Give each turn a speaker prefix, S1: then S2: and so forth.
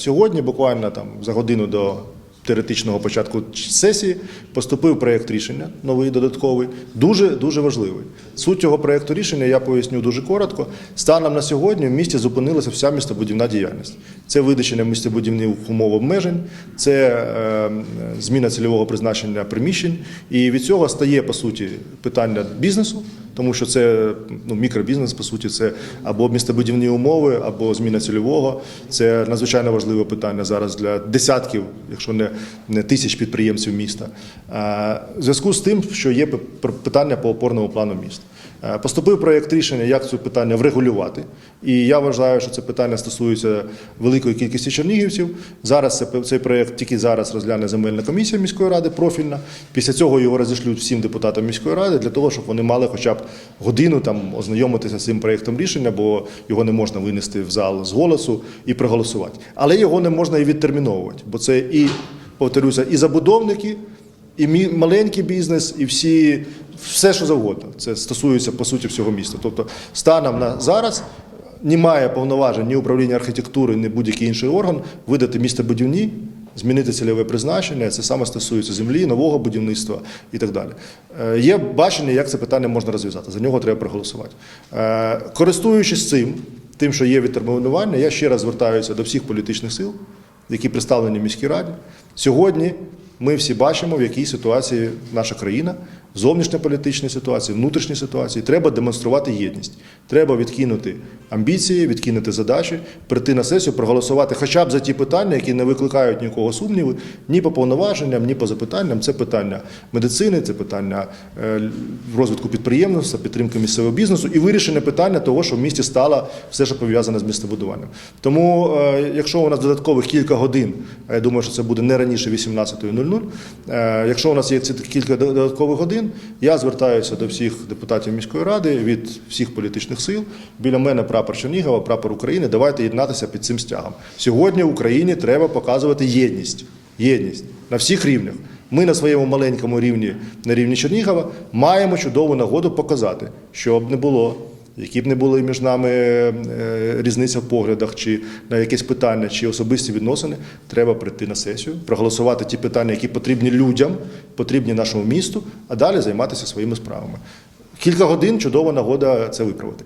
S1: Сьогодні, буквально там за годину до теоретичного початку сесії, поступив проєкт рішення, новий додатковий, дуже дуже важливий. Суть цього проєкту рішення я поясню дуже коротко. Станом на сьогодні в місті зупинилася вся містобудівна діяльність. Це видачення містобудівних умов обмежень, це е, зміна цільового призначення приміщень. І від цього стає по суті питання бізнесу. Тому що це ну, мікробізнес, по суті, це або містобудівні умови, або зміна цільового. Це надзвичайно важливе питання зараз для десятків, якщо не, не тисяч підприємців міста. В зв'язку з тим, що є питання по опорному плану міста. Поступив проєкт рішення, як це питання врегулювати. І я вважаю, що це питання стосується великої кількості чернігівців. Зараз це, цей проєкт тільки зараз розгляне земельна комісія міської ради профільна. Після цього його розішлють всім депутатам міської ради для того, щоб вони мали хоча б годину там ознайомитися з цим проєктом рішення, бо його не можна винести в зал з голосу і проголосувати. Але його не можна і відтерміновувати, бо це і повторюся, і забудовники, і маленький бізнес, і всі, все, що завгодно. Це стосується по суті всього міста. Тобто, станом на зараз немає повноважень ні управління архітектури, ні будь-який інший орган видати містобудівні, змінити цільове призначення. Це саме стосується землі, нового будівництва і так далі. Е, Є бачення, як це питання можна розв'язати. За нього треба проголосувати. Е, Користуючись цим, тим, що є відтермінування, я ще раз звертаюся до всіх політичних сил, які представлені в міській раді. Сьогодні ми всі бачимо, в якій ситуації наша країна, зовнішньополітичній ситуації, внутрішній ситуації. Треба демонструвати єдність. Треба відкинути амбіції, відкинути задачі, прийти на сесію, проголосувати хоча б за ті питання, які не викликають нікого сумніву, ні по повноваженням, ні по запитанням. Це питання медицини, це питання е, розвитку підприємництва, підтримки місцевого бізнесу і вирішення питання того, що в місті стало все, що пов'язане з містобудуванням. Тому, е, якщо у нас додаткових кілька годин, я думаю, що це буде не раніше 18.00, е, якщо у нас є ці кілька додаткових годин, я звертаюся до всіх депутатів міської ради від всіх політичних сил. Біля мене прапор Чернігова, прапор України. Давайте єднатися під цим стягом. Сьогодні Україні треба показувати єдність. Єдність на всіх рівнях. Ми на своєму маленькому рівні, на рівні Чернігова, маємо чудову нагоду показати, щоб не було, які б не були між нами е, різниця в поглядах, чи на якесь питання, чи особисті відносини, треба прийти на сесію, проголосувати ті питання, які потрібні людям, потрібні нашому місту, а далі займатися своїми справами. Кілька годин чудова нагода це виправити.